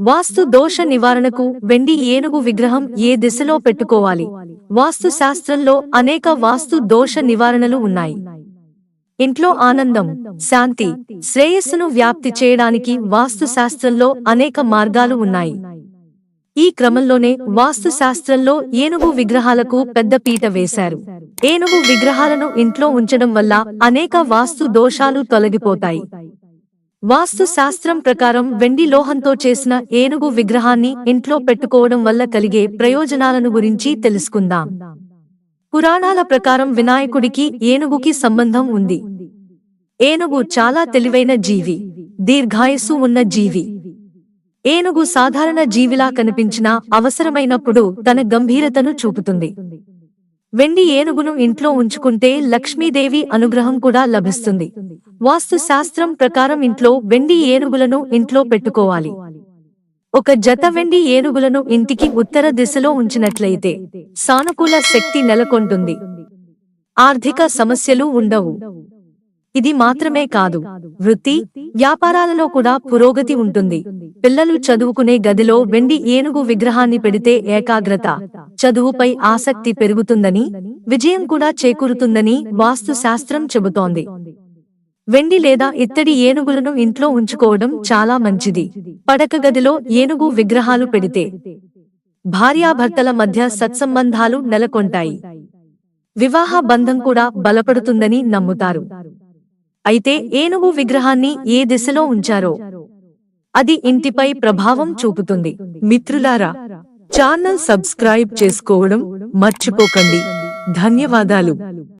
వాస్తు దోష నివారణకు వెండి ఏనుగు విగ్రహం ఏ దిశలో పెట్టుకోవాలి? వాస్తు శాస్త్రంలో అనేక వాస్తు దోష నివారణలు ఉన్నాయి. ఇంట్లో ఆనందం శాంతి శ్రేయస్సును వ్యాప్తి చేయడానికి వాస్తు శాస్త్రంలో అనేక మార్గాలు ఉన్నాయి. ఈ క్రమంలోనే వాస్తు శాస్త్రంలో ఏనుగు విగ్రహాలకు పెద్ద పీట వేశారు. ఏనుగు విగ్రహాలను ఇంట్లో ఉంచడం వల్ల అనేక వాస్తు దోషాలు తొలగిపోతాయి. వాస్తు శాస్త్రం ప్రకారం వెండి లోహంతో చేసిన ఏనుగు విగ్రహాన్ని ఇంట్లో పెట్టుకోవడం వల్ల కలిగే ప్రయోజనాలను గురించి తెలుసుకుందాం. పురాణాల ప్రకారం వినాయకుడికి ఏనుగుకి సంబంధం ఉంది. ఏనుగు చాలా తెలివైన జీవి దీర్ఘాయస్సు ఉన్న జీవి. ఏనుగు సాధారణ జీవిలా కనిపించినా అవసరమైనప్పుడు తన గంభీరతను చూపుతుంది. వెండి ఏనుగును ఇంట్లో ఉంచుకుంటే లక్ష్మీదేవి అనుగ్రహం కూడా లభిస్తుంది. వాస్తు శాస్త్రం ప్రకారం ఇంట్లో వెండి ఏనుగులను ఇంట్లో పెట్టుకోవాలి. ఒక జత వెండి ఏనుగులను ఇంటికి ఉత్తర దిశలో ఉంచినట్లయితే సానుకూల శక్తి నెలకొంటుంది. ఆర్థిక సమస్యలు ఉండవు. ఇది మాత్రమే కాదు. వృత్తి వ్యాపారాలలో కూడా పురోగతి ఉంటుంది. పిల్లలు చదువుకునే గదిలో వెండి ఏనుగు విగ్రహాన్ని పెడితే ఏకాగ్రత చదువుపై ఆసక్తి పెరుగుతుందని విజయం కూడా చేకూరుతుందని వాస్తు శాస్త్రం చెబుతోంది. వెండి లేదా ఇత్తడి ఏనుగులను ఇంట్లో ఉంచుకోవడం చాలా మంచిది. పడక గదిలో ఏనుగు విగ్రహాలు పెడితే భార్యాభర్తల మధ్య సత్సంబంధాలు నెలకొంటాయి. వివాహ బంధం కూడా బలపడుతుందని నమ్ముతారు. అయితే ఏనుగు విగ్రహాన్ని ఏ దిశలో ఉంచారో అది ఇంటిపై ప్రభావం చూపుతుంది. మిత్రులారా ఛానల్ సబ్స్క్రైబ్ చేసుకోవడం మర్చిపోకండి. ధన్యవాదాలు.